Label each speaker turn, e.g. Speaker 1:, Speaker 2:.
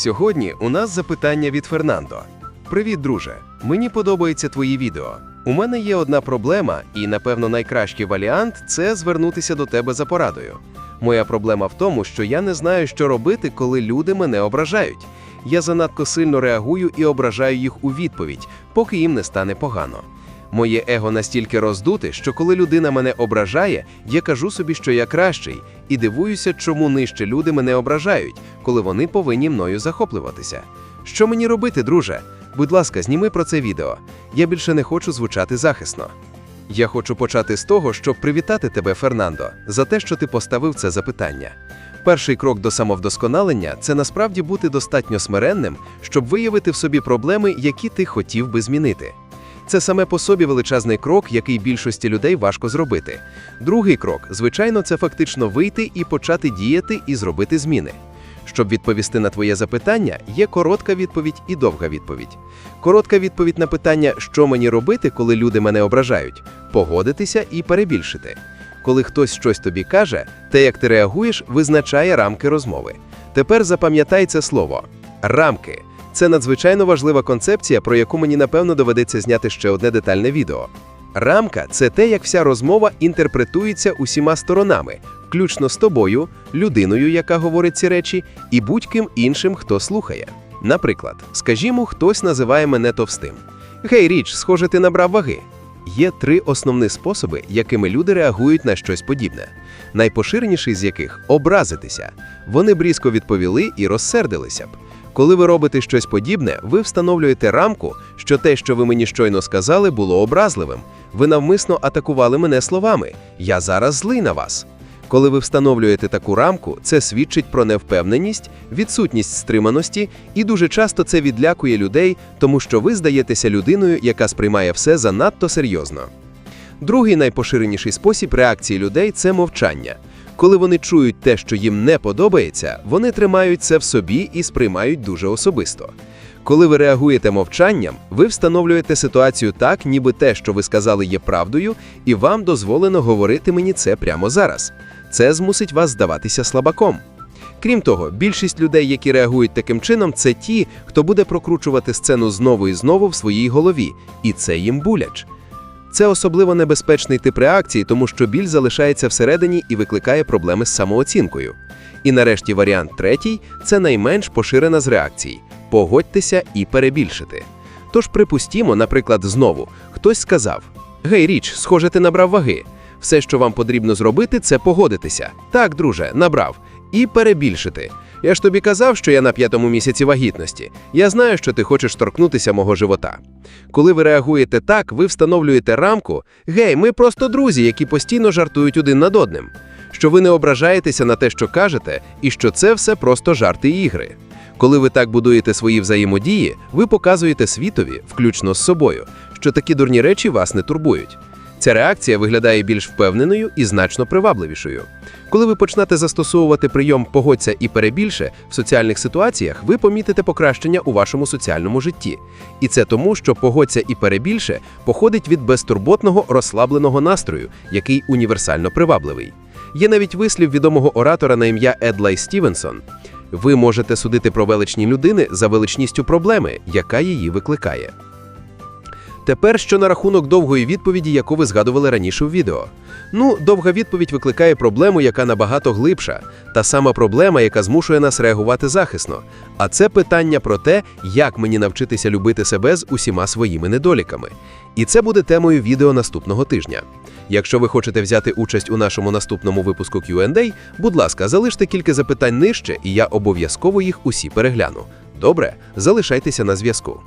Speaker 1: Сьогодні у нас запитання від Фернандо. Привіт, друже. Мені подобається твої відео. У мене є одна проблема, і, напевно, найкращий варіант це звернутися до тебе за порадою. Моя проблема в тому, що я не знаю, що робити, коли люди мене ображають. Я занадто сильно реагую і ображаю їх у відповідь, поки їм не стане погано. Моє его настільки роздуте, що коли людина мене ображає, я кажу собі, що я кращий, і дивуюся, чому нижче люди мене ображають, коли вони повинні мною захоплюватися. Що мені робити, друже? Будь ласка, зніми про це відео. Я більше не хочу звучати захисно. Я хочу почати з того, щоб привітати тебе, Фернандо, за те, що ти поставив це запитання. Перший крок до самовдосконалення це насправді бути достатньо смиренним, щоб виявити в собі проблеми, які ти хотів би змінити. Це саме по собі величезний крок, який більшості людей важко зробити. Другий крок, звичайно, це фактично вийти і почати діяти і зробити зміни. Щоб відповісти на твоє запитання, є коротка відповідь і довга відповідь. Коротка відповідь на питання, що мені робити, коли люди мене ображають, погодитися і перебільшити. Коли хтось щось тобі каже, те, як ти реагуєш, визначає рамки розмови. Тепер запам'ятай це слово рамки. Це надзвичайно важлива концепція, про яку мені напевно доведеться зняти ще одне детальне відео. Рамка це те, як вся розмова інтерпретується усіма сторонами, включно з тобою, людиною, яка говорить ці речі, і будь-ким іншим, хто слухає. Наприклад, скажімо, хтось називає мене товстим. Гей, річ, схоже, ти набрав ваги. Є три основні способи, якими люди реагують на щось подібне. Найпоширеніший з яких образитися. Вони б різко відповіли і розсердилися б. Коли ви робите щось подібне, ви встановлюєте рамку, що те, що ви мені щойно сказали, було образливим. Ви навмисно атакували мене словами Я зараз злий на вас. Коли ви встановлюєте таку рамку, це свідчить про невпевненість, відсутність стриманості, і дуже часто це відлякує людей, тому що ви здаєтеся людиною, яка сприймає все занадто серйозно. Другий найпоширеніший спосіб реакції людей це мовчання. Коли вони чують те, що їм не подобається, вони тримають це в собі і сприймають дуже особисто. Коли ви реагуєте мовчанням, ви встановлюєте ситуацію так, ніби те, що ви сказали, є правдою, і вам дозволено говорити мені це прямо зараз. Це змусить вас здаватися слабаком. Крім того, більшість людей, які реагують таким чином, це ті, хто буде прокручувати сцену знову і знову в своїй голові, і це їм буляч. Це особливо небезпечний тип реакції, тому що біль залишається всередині і викликає проблеми з самооцінкою. І нарешті варіант третій це найменш поширена з реакцій погодьтеся і перебільшити. Тож припустімо, наприклад, знову хтось сказав: Гей, річ, схоже, ти набрав ваги. Все, що вам потрібно зробити, це погодитися. Так, друже, набрав. І перебільшити. Я ж тобі казав, що я на п'ятому місяці вагітності. Я знаю, що ти хочеш торкнутися мого живота. Коли ви реагуєте так, ви встановлюєте рамку. Гей, ми просто друзі, які постійно жартують один над одним. Що ви не ображаєтеся на те, що кажете, і що це все просто жарти ігри. Коли ви так будуєте свої взаємодії, ви показуєте світові, включно з собою, що такі дурні речі вас не турбують. Ця реакція виглядає більш впевненою і значно привабливішою. Коли ви почнете застосовувати прийом погодься і перебільше в соціальних ситуаціях, ви помітите покращення у вашому соціальному житті. І це тому, що погодься і перебільше походить від безтурботного розслабленого настрою, який універсально привабливий. Є навіть вислів відомого оратора на ім'я Едлай Стівенсон. Ви можете судити про величні людини за величністю проблеми, яка її викликає. Тепер що на рахунок довгої відповіді, яку ви згадували раніше у відео. Ну, довга відповідь викликає проблему, яка набагато глибша, та сама проблема, яка змушує нас реагувати захисно. А це питання про те, як мені навчитися любити себе з усіма своїми недоліками. І це буде темою відео наступного тижня. Якщо ви хочете взяти участь у нашому наступному випуску Q&A, будь ласка, залиште кілька запитань нижче, і я обов'язково їх усі перегляну. Добре, залишайтеся на зв'язку.